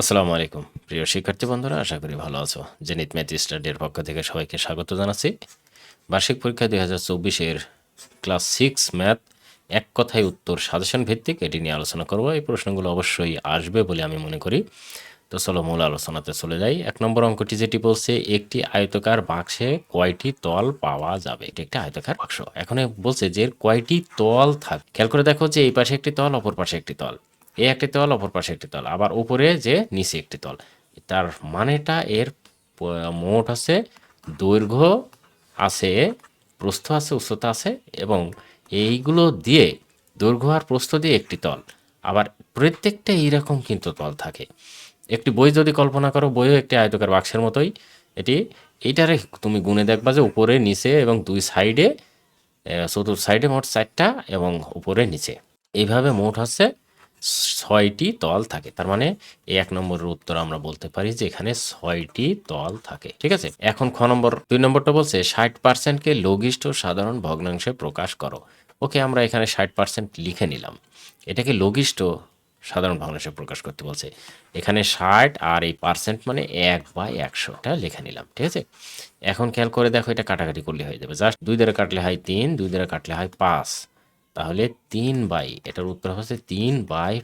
আসসালামু আলাইকুম। প্রিয় শিক্ষার্থী বন্ধুরা, আশা করি ভালো আছো। জেনিত ম্যাথ স্টাডির পক্ষ থেকে সবাইকে স্বাগত জানাচ্ছি। বার্ষিক পরীক্ষা দুই হাজার চব্বিশের ক্লাস সিক্স ম্যাথ, এক কথায় উত্তর সাজেশন ভিত্তিক, এটি নিয়ে আলোচনা করব। এই প্রশ্নগুলো অবশ্যই আসবে বলে আমি মনে করি। তো চলো মূল আলোচনাতে চলে যাই। এক নম্বর অঙ্কটি যেটি বলছে, একটি আয়তকার বাক্সে কয়টি তল পাওয়া যাবে? এটি একটি আয়তকার বাক্স। এখন বলছে যে, কয়টি তল থাক? খেয়াল করে দেখো যে এই পাশে একটি তল, অপর পাশে একটি তল। এই একটি তল, অপর পাশে একটি তল। আবার উপরে যে নিচে একটি তল। তার মানেটা এর মোট আছে, দৈর্ঘ্য আছে, প্রস্থ আছে, উচ্চতা আছে এবং এইগুলো দিয়ে দৈর্ঘ্য আর প্রস্থ দিয়ে একটি তল। আবার প্রত্যেকটা এইরকম কিন্তু তল থাকে। একটি বই যদি কল্পনা করো, বইও একটি আয়তকার বাক্সের মতোই। এটি, এইটারে তুমি গুনে দেখবা যে উপরে, নিচে এবং দুই সাইডে চতুর্থ সাইডে মোট চারটা এবং উপরে নিচে। এইভাবে মোট হচ্ছে ছয়টি তল থাকে। তার মানে এক নম্বরের উত্তর আমরা বলতে পারি যে এখানে ছয়টি তল থাকে। ঠিক আছে? এখন খ নম্বর, দুই নম্বরটা বলছে, ষাট পার্সেন্টকে লঘিষ্ঠ সাধারণ ভগ্নাংশে প্রকাশ করো। ওকে, আমরা এখানে ষাট পার্সেন্ট লিখে নিলাম। এটাকে লঘিষ্ঠ সাধারণ ভগ্নাংশে প্রকাশ করতে বলছে। এখানে ষাট আর এই পার্সেন্ট মানে এক বা একশোটা লিখে নিলাম। ঠিক আছে? এখন খেয়াল করে দেখো, এটা কাটাকাটি করলে হয়ে যাবে। জাস্ট দুই দ্বারা কাটলে হয় তিন, দুই দ্বারা কাটলে হয় পাঁচ। তাহলে তিন বাই এটার উত্তর হচ্ছে তিন বাই